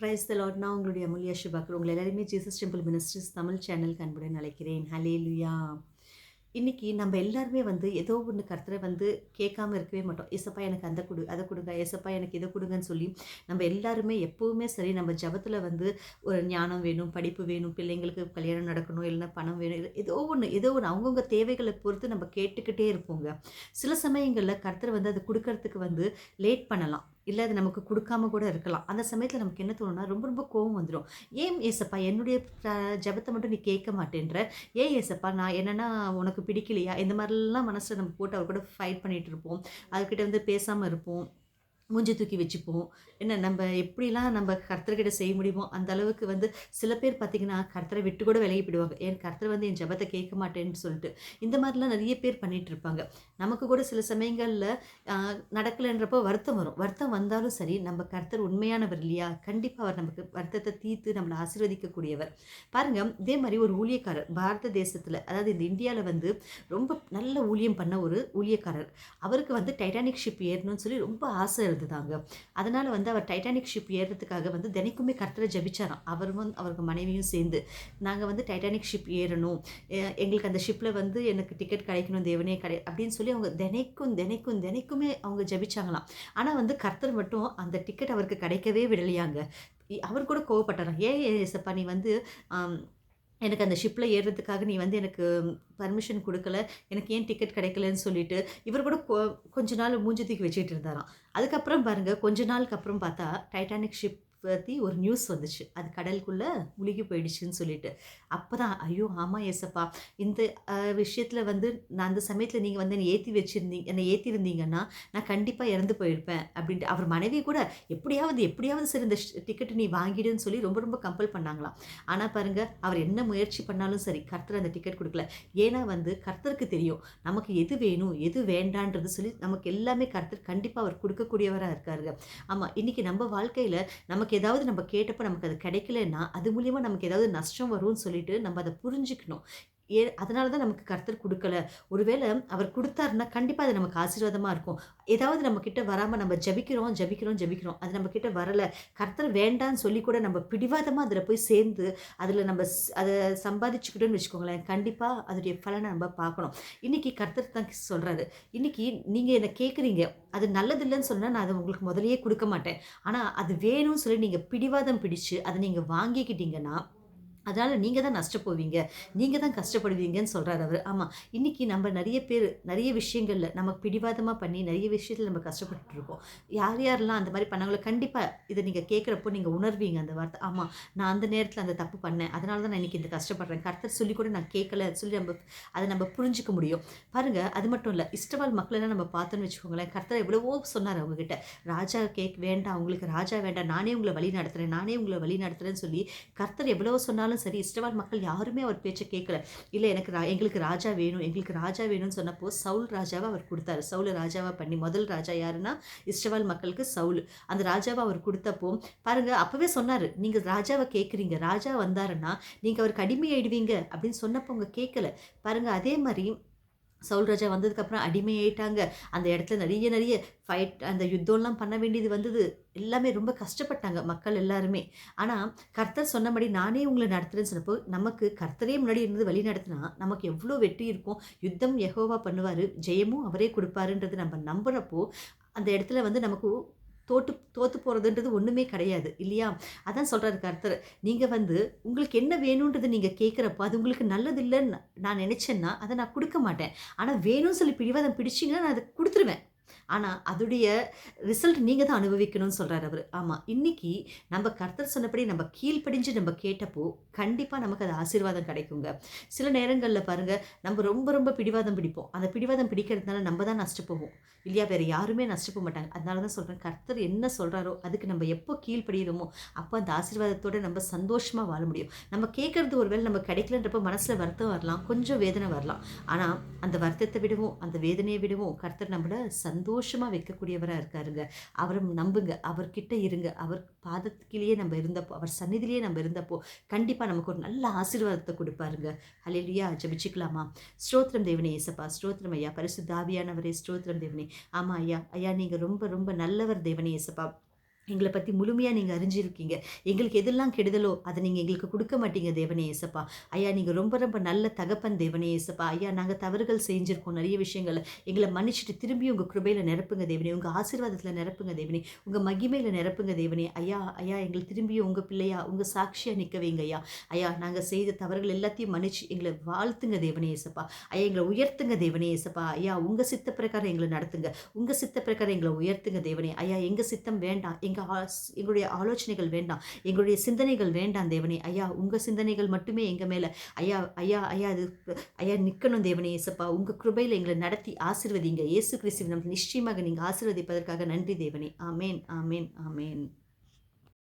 Praise the நான் உங்களுடைய அமுல்யா சுபாக்கர் உங்களை எல்லாருமே Jesus temple ministries Tamil channel அன்புடன் அழைக்கிறேன். ஹலே லுயா இன்றைக்கி நம்ம எல்லாருமே வந்து ஏதோ ஒன்று கருத்தரை வந்து கேட்காம இருக்கவே மாட்டோம். ஏசப்பா எனக்கு அந்த கொடு அதை கொடுங்க. ஏசப்பா எனக்கு இதை கொடுங்கன்னு சொல்லி நம்ம எல்லாருமே எப்போவுமே சரி நம்ம ஜபத்தில் வந்து ஒரு ஞானம் வேணும் படிப்பு வேணும் பிள்ளைங்களுக்கு கல்யாணம் நடக்கணும் இல்லைன்னா பணம் வேணும் ஏதோ ஒன்று ஏதோ ஒன்று அவங்கவுங்க தேவைகளை பொறுத்து நம்ம கேட்டுக்கிட்டே இருப்போங்க. சில சமயங்களில் கர்த்தர் வந்து அதை கொடுக்கறதுக்கு வந்து லேட் பண்ணலாம். இல்லை அது நமக்கு கொடுக்காம கூட இருக்கலாம். அந்த சமயத்தில் நமக்கு என்ன தோணும்னா ரொம்ப ரொம்ப கோவம் வந்துடும் ஏன் ஏசப்பா என்னுடைய ஜபத்தை ஜெபத்தை மட்டும் நீ கேட்க மாட்டேன்ற? ஏன் ஏசப்பா நான் என்னென்னா உனக்கு பிடிக்கலையா? இந்த மாதிரிலாம் மனசில் நம்ம போட்டு அவர் கூட ஃபைட் பண்ணிகிட்டு இருப்போம். அவர்கிட்ட வந்து பேசாமல் இருப்போம். மூஞ்சி தூக்கி வச்சுப்போம். என்ன நம்ம எப்படிலாம் நம்ம கர்த்தர்கிட்ட செய்ய முடியுமோ அந்த அளவுக்கு வந்து சில பேர் பார்த்திங்கன்னா கர்த்தரை விட்டு கூட விலகி போயிடுவாங்க. ஏன் கர்த்தர் வந்து என் ஜபத்தை கேட்க மாட்டேன்னு சொல்லிட்டு. இந்த மாதிரிலாம் நிறைய பேர் பண்ணிகிட்டு இருப்பாங்க. நமக்கு கூட சில சமயங்களில் நடக்கலைன்றப்போ வருத்தம் வரும். வருத்தம் வந்தாலும் சரி நம்ம கர்த்தர் உண்மையானவர் இல்லையா? கண்டிப்பாக அவர் நமக்கு வருத்தத்தை தீர்த்து நம்மளை ஆசீர்வதிக்கக்கூடியவர். பாருங்கள் இதே மாதிரி ஒரு ஊழியக்காரர் பாரத தேசத்தில் அதாவது இந்த இந்தியாவில் வந்து ரொம்ப நல்ல ஊழியம் பண்ண ஒரு ஊழியக்காரர். அவருக்கு வந்து டைட்டானிக் ஷிப் ஏறணும்னு சொல்லி ரொம்ப ஆசை இருந்ததாங்க அதனால் வந்து அவர் டைட்டானிக் ஷிப் ஏறுறதுக்காக வந்து தினைக்குமே கர்த்தரை ஜபிச்சாராம். அவரும் அவருக்கு மனைவியும் சேர்ந்து நாங்கள் வந்து டைட்டானிக் ஷிப் ஏறணும். எங்களுக்கு அந்த ஷிப்பில் வந்து எனக்கு டிக்கெட் கிடைக்கணும் தேவனே கிடை அப்படின்னு சொல்லி அவங்க தினைக்கும் தினைக்கும் தினைக்குமே அவங்க ஜபிச்சாங்களாம். ஆனால் வந்து கர்த்தர் மட்டும் அந்த டிக்கெட் அவருக்கு கிடைக்கவே விடலையாங்க. அவர் கூட கோவப்பட்டாராம். ஏன் ஏசப்பா நீ வந்து எனக்கு அந்த ஷிப்பில் ஏறுறதுக்காக நீ வந்து எனக்கு பர்மிஷன் கொடுக்கல எனக்கு ஏன் டிக்கெட் கிடைக்கலன்னு சொல்லிட்டு இவர் கூட கொ- கொஞ்ச நாள் மூஞ்சி தூக்கி வச்சுட்டு இருந்தாராம். அதுக்கப்புறம் பாருங்கள் கொஞ்ச நாளுக்கு அப்புறம் பார்த்தா டைட்டானிக் ஷிப் பற்றி ஒரு நியூஸ் வந்துச்சு. அது கடலுக்குள்ளே முழுகி போயிடுச்சுன்னு சொல்லிட்டு. அப்போ தான் ஐயோ ஆமாம் ஏசப்பா. இந்த விஷயத்தில் வந்து நான் அந்த சமயத்தில் நீங்கள் வந்து என்னை ஏற்றி வச்சுருந்தீங்க என்னை ஏற்றிருந்தீங்கன்னா நான் கண்டிப்பாக இறந்து போயிருப்பேன் அப்படின்ட்டு. அவர் மனைவி கூட எப்படியாவது எப்படியாவது சரி இந்த டிக்கெட் நீ வாங்கிடுன்னு சொல்லி ரொம்ப ரொம்ப கம்பல் பண்ணாங்களாம். ஆனால் பாருங்கள் அவர் என்ன முயற்சி பண்ணாலும் சரி கர்த்தர் அந்த டிக்கெட் கொடுக்கல. ஏன்னா வந்து கர்த்தருக்கு தெரியும் நமக்கு எது வேணும் எது வேண்டான்றது சொல்லி நமக்கு எல்லாமே கர்த்தர் கண்டிப்பாக அவர் கொடுக்கக்கூடியவராக இருக்காருங்க. ஆமாம் இன்றைக்கி நம்ம வாழ்க்கையில் நமக்கு நமக்கு ஏதாவது நம்ம கேட்டப்போ நமக்கு அது கிடைக்கலன்னா அது மூலியமாக நமக்கு ஏதாவது நஷ்டம் வரும்னு சொல்லிட்டு நம்ம அதை புரிஞ்சுக்கணும். ஏ அதனால தான் நமக்கு கர்த்தர் கொடுக்கல. ஒருவேளை அவர் கொடுத்தாருன்னா கண்டிப்பாக அது நமக்கு ஆசீர்வாதமாக இருக்கும். ஏதாவது நம்ம வராமல் நம்ம ஜபிக்கிறோம் ஜபிக்கிறோம் ஜபிக்கிறோம். அது நம்மக்கிட்ட வரலை. வரல கர்த்தர் வேண்டான்னு சொல்லி கூட நம்ம பிடிவாதமாக அதில் போய் சேர்ந்து அதில் நம்ம அதை சம்பாதிச்சுக்கிட்டோன்னு வச்சுக்கோங்களேன். கண்டிப்பாக அதோடைய பலனை நம்ம பார்க்கணும். இன்றைக்கி கர்த்தர் தான் சொல்கிறாரு இன்றைக்கி நீங்கள் என்னை கேட்குறீங்க அது நல்லது இல்லைன்னு சொன்னால் நான் அதை உங்களுக்கு முதலையே கொடுக்க மாட்டேன். ஆனால் அது வேணும்னு சொல்லி நீங்கள் பிடிவாதம் பிடிச்சு அதை நீங்கள் வாங்கிக்கிட்டீங்கன்னா அதனால் நீங்கள் தான் நஷ்டப்போவீங்க. நீங்கள் தான் கஷ்டப்படுவீங்கன்னு சொல்கிறார் அவர். ஆமாம் இன்றைக்கி நம்ம நிறைய பேர் நிறைய விஷயங்களில் நமக்கு பிடிவாதமாக பண்ணி நிறைய விஷயத்தில் நம்ம கஷ்டப்பட்டுருக்கோம். யார் யாரெல்லாம் அந்த மாதிரி பண்ணாங்களோ கண்டிப்பாக இதை நீங்கள் கேட்குறப்போ நீங்கள் உணர்வீங்க அந்த வார்த்தை. ஆமாம் நான் அந்த நேரத்தில் அந்த தப்பு பண்ணேன். அதனால தான் நான் இன்றைக்கி இந்த கஷ்டப்படுறேன். கர்த்தர் சொல்லி கூட நான் கேட்கல. சொல்லி நம்ம அதை நம்ம புரிஞ்சிக்க முடியும். பாருங்கள் அது மட்டும் இல்லை இஷ்டவால் மக்களெல்லாம் நம்ம பார்த்தோன்னு வச்சுக்கோங்களேன் கர்த்தர் எவ்வளவோ சொன்னார் அவங்ககிட்ட. ராஜா கேக் வேண்டாம் அவங்களுக்கு ராஜா வேண்டாம் நானே உங்களை வழி நடத்துகிறேன் நானே உங்களை வழி நடத்துகிறேன்னு சொல்லி கர்த்தர் எவ்வளவோ சொன்னாலும் சரி இஷ்டவால் மக்கள் யாருமே அவர் பேச்சை கேட்கல. இல்லை எனக்கு ரா எங்களுக்கு ராஜா வேணும் எங்களுக்கு ராஜா வேணும்னு சொன்னப்போ சவுல் ராஜாவை அவர் கொடுத்தாரு. சவுல ராஜாவை பண்ணி முதல் ராஜா யாருன்னா இஷ்டவால் மக்களுக்கு சவுல். அந்த ராஜாவை அவர் கொடுத்தப்போ பாருங்கள் அப்போவே சொன்னார் நீங்கள் ராஜாவை கேட்குறீங்க ராஜா வந்தாருன்னா நீங்கள் அவருக்கு அடிமையாயிடுவீங்க அப்படின்னு சொன்னப்போ அவங்க கேட்கல. பாருங்கள் அதே மாதிரி சவுல் ராஜா வந்ததுக்கப்புறம் அடிமையாயிட்டாங்க. அந்த இடத்துல நிறைய நிறைய ஃபைட் அந்த யுத்தம்லாம் பண்ண வேண்டியது வந்தது. எல்லாமே ரொம்ப கஷ்டப்பட்டாங்க மக்கள் எல்லாருமே. ஆனால் கர்த்தர் சொன்னபடி நானே உங்களை நடத்துகிறேன்னு சொன்னப்போ நமக்கு கர்த்தரே முன்னாடி இருந்து வழி நடத்தினா நமக்கு எவ்வளோ வெற்றி இருக்கும். யுத்தம் எகோவா பண்ணுவார் ஜெயமும் அவரே கொடுப்பாருன்றது நம்ம நம்புறப்போ அந்த இடத்துல வந்து நமக்கு தோட்டு தோத்து போகிறதுன்றது ஒன்றுமே கிடையாது இல்லையா? அதான் சொல்கிறாரு கருத்தர். நீங்கள் வந்து உங்களுக்கு என்ன வேணுன்றது நீங்கள் கேட்குறப்போ அது உங்களுக்கு நல்லது இல்லைன்னு நான் நினச்சேன்னா அதை நான் கொடுக்க மாட்டேன். ஆனால் வேணும்னு சொல்லி பிடிவாதம் பிடிச்சிங்கன்னா நான் அதை கொடுத்துருவேன். ஆனால் அதோடைய ரிசல்ட் நீங்கள் தான் அனுபவிக்கணும்னு சொல்கிறார் அவர். ஆமாம் இன்னைக்கு நம்ம கர்த்தர் சொன்னபடி நம்ம கீழ்ப்படிஞ்சு நம்ம கேட்டப்போ கண்டிப்பாக நமக்கு அது ஆசீர்வாதம் கிடைக்குங்க. சில நேரங்களில் பாருங்கள் நம்ம ரொம்ப ரொம்ப பிடிவாதம் பிடிப்போம். அந்த பிடிவாதம் பிடிக்கிறதுனால நம்ம தான் நஷ்டப்போவோம் இல்லையா வேறு யாருமே நஷ்டப்போக மாட்டாங்க. அதனால தான் சொல்கிறேன் கர்த்தர் என்ன சொல்கிறாரோ அதுக்கு நம்ம எப்போ கீழ்ப்படுகிறோமோ அப்போ அந்த ஆசீர்வாதத்தோடு நம்ம சந்தோஷமாக வாழ முடியும். நம்ம கேட்குறது ஒருவேளை நம்ம கிடைக்கலன்றப்போ மனசில் வருத்தம் வரலாம் கொஞ்சம் வேதனை வரலாம். ஆனால் அந்த வருத்தத்தை விடவும் அந்த வேதனையை விடவும். கர்த்தர் சந்தோஷம் சந்தோஷமாக வைக்கக்கூடியவராக இருக்காருங்க. அவரை நம்புங்க. அவர்கிட்ட இருங்க. அவர் பாதத்துக்கிலேயே நம்ம இருந்தப்போ அவர் சந்நிதியிலேயே நம்ம இருந்தப்போ கண்டிப்பாக நமக்கு ஒரு நல்ல ஆசீர்வாதத்தை கொடுப்பாருங்க. ஹalleluya. ஜபிச்சுக்கலாமா? ஸ்ரோத்திரம் தேவனே ஏசப்பா ஸ்ரோத்திரம் ஐயா. பரிசு தாவியானவரே ஸ்ரோத்திரம் தேவனே. ஆமாம் ஐயா. ஐயா நீங்கள் ரொம்ப ரொம்ப நல்லவர் தேவனே ஏசப்பா எங்களை பற்றி முழுமையாக நீங்கள் அறிஞ்சிருக்கீங்க. எங்களுக்கு எதெல்லாம் கெடுதலோ அதை நீங்கள் எங்களுக்கு கொடுக்க மாட்டீங்க தேவனே ஏசப்பா ஐயா நீங்கள் ரொம்ப ரொம்ப நல்ல தகப்பன் தேவனே ஏசப்பா ஐயா நாங்கள் தவறுகள் செஞ்சுருக்கோம் நிறைய விஷயங்களை. எங்களை மன்னிச்சுட்டு திரும்பி உங்கள் கிருபையில் நிரப்புங்க தேவனே. உங்கள் ஆசீர்வாதத்தில் நிரப்புங்க தேவனே. உங்கள் மகிமையில் நிரப்புங்க தேவனே. ஐயா ஐயா எங்களை திரும்பியும் உங்கள் பிள்ளையா உங்கள் சாட்சியாக நிற்க வைங்க ஐயா. ஐயா நாங்கள் செய்த தவறுகள் எல்லாத்தையும் மன்னிச்சு எங்களை வாழ்த்துங்க தேவனே ஏசப்பா ஐயா எங்களை உயர்த்துங்க தேவனே ஏசப்பா ஐயா உங்கள் சித்த பிரகாரம் எங்களை நடத்துங்க. உங்கள் சித்த பிரகாரம் எங்களை உயர்த்துங்க தேவனே. ஐயா எங்கள் சித்தம் வேண்டாம் எங்கள் எங்களுடைய ஆலோசனைகள் வேண்டாம். எங்களுடைய சிந்தனைகள் வேண்டாம் தேவனே. ஐயா உங்கள் சிந்தனைகள் மட்டுமே எங்கள் மேலே. ஐயா ஐயா ஐயா அது ஐயா நிற்கணும் தேவனே இயேசப்பா. உங்கள் கிருபையில் எங்களை நடத்தி ஆசிர்வதிங்க. இயேசு கிறிஸ்துவின் நம்ம நிச்சயமாக நீங்கள் ஆசிர்வதிப்பதற்காக நன்றி தேவனே. ஆமேன் ஆமேன் ஆமேன்.